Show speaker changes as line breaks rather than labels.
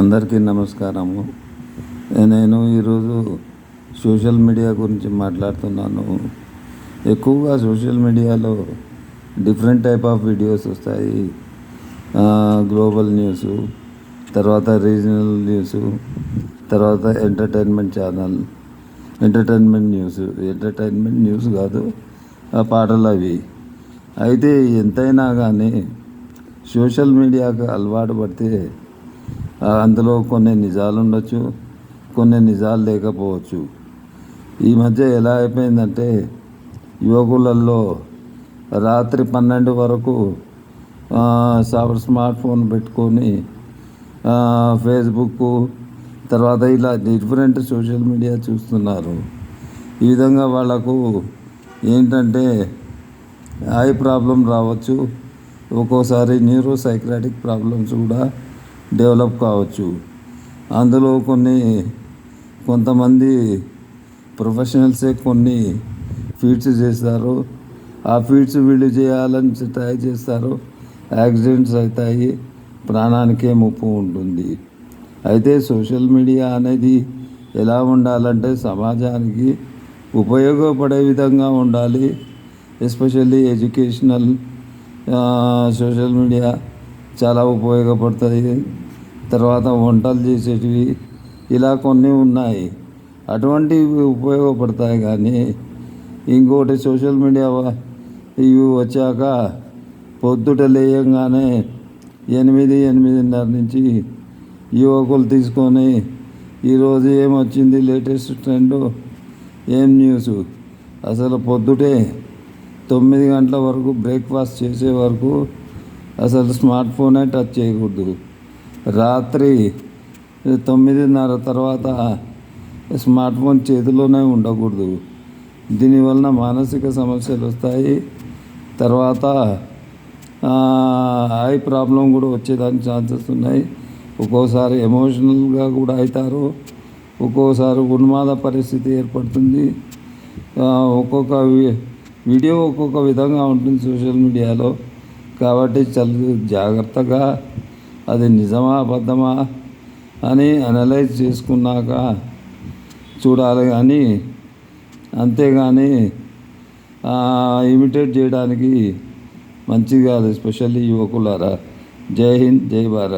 అందరికీ నమస్కారము. నేను ఈరోజు సోషల్ మీడియా గురించి మాట్లాడుతున్నాను. ఎక్కువగా సోషల్ మీడియాలో డిఫరెంట్ టైప్ ఆఫ్ వీడియోస్ వస్తాయి. గ్లోబల్ న్యూస్ తర్వాత రీజనల్ న్యూస్ తర్వాత entertainment channel entertainment news. Entertainment news కాదు ఆ పాటలు అవి. అయితే ఎంతైనా కానీ సోషల్ మీడియాకు అలవాటు పడితే అందులో కొన్ని నిజాలు ఉండొచ్చు కొన్ని నిజాలు లేకపోవచ్చు. ఈ మధ్య ఎలా అయిపోయిందంటే యువకులలో రాత్రి పన్నెండు వరకు ఆ, స్మార్ట్ ఫోన్ పెట్టుకొని ఫేస్బుక్ తర్వాత ఇలా డిఫరెంట్ సోషల్ మీడియా చూస్తున్నారు. ఈ విధంగా వాళ్ళకు ఏంటంటే ఐ ప్రాబ్లం రావచ్చు ఒక్కోసారి న్యూరో సైక్రాటిక్ ప్రాబ్లమ్స్ కూడా డెవలప్ కావచ్చు. అందులో కొన్ని కొంతమంది ప్రొఫెషనల్సే కొన్ని ఫీడ్స్ చేస్తారు. ఆ ఫీడ్స్ వీళ్ళు చేయాలని ట్రై చేస్తారు. యాక్సిడెంట్స్ అవుతాయి. ప్రాణానికే ముప్పు ఉంటుంది. అయితే సోషల్ మీడియా అనేది ఎలా ఉండాలంటే సమాజానికి ఉపయోగపడే విధంగా ఉండాలి. ఎస్పెషల్లీ ఎడ్యుకేషనల్ సోషల్ మీడియా చాలా ఉపయోగపడుతుంది తర్వాత వంటలు చేసేటివి ఇలా కొన్ని ఉన్నాయి. అటువంటివి ఉపయోగపడతాయి కానీ ఇంకోటి సోషల్ మీడియా ఇవి వచ్చాక పొద్దుట లేయంగానే ఎనిమిది ఎనిమిదిన్నర నుంచి యువకులు తీసుకొని ఈరోజు ఏమొచ్చింది లేటెస్ట్ ట్రెండ్? ఏం న్యూస్? అసలు పొద్దుటే తొమ్మిది గంటల వరకు బ్రేక్ఫాస్ట్ చేసే వరకు అసలు స్మార్ట్ ఫోనే టచ్ చేయకూడదు. రాత్రి తొమ్మిదిన్నర తర్వాత స్మార్ట్ ఫోన్ చేతిలోనే ఉండకూడదు. దీనివలన మానసిక సమస్యలు వస్తాయి. తర్వాత ఐ ప్రాబ్లం కూడా వచ్చేదానికి ఛాన్సెస్ ఉన్నాయి. ఒక్కోసారి ఎమోషనల్గా కూడా అవుతారు. ఒక్కోసారి ఉన్మాద పరిస్థితి ఏర్పడుతుంది. ఒక్కొక్క వీడియో ఒక్కొక్క విధంగా ఉంటుంది సోషల్ మీడియాలో. కాబట్టి చాలా జాగ్రత్తగా అది నిజమా అబద్ధమా అని అనలైజ్ చేసుకున్నాక చూడాలి కానీ అంతేగాని ఇమిటేట్ చేయడానికి మంచిది కాదు ఎస్పెషల్లీ యువకులారా. జై హింద్ జై భారత్.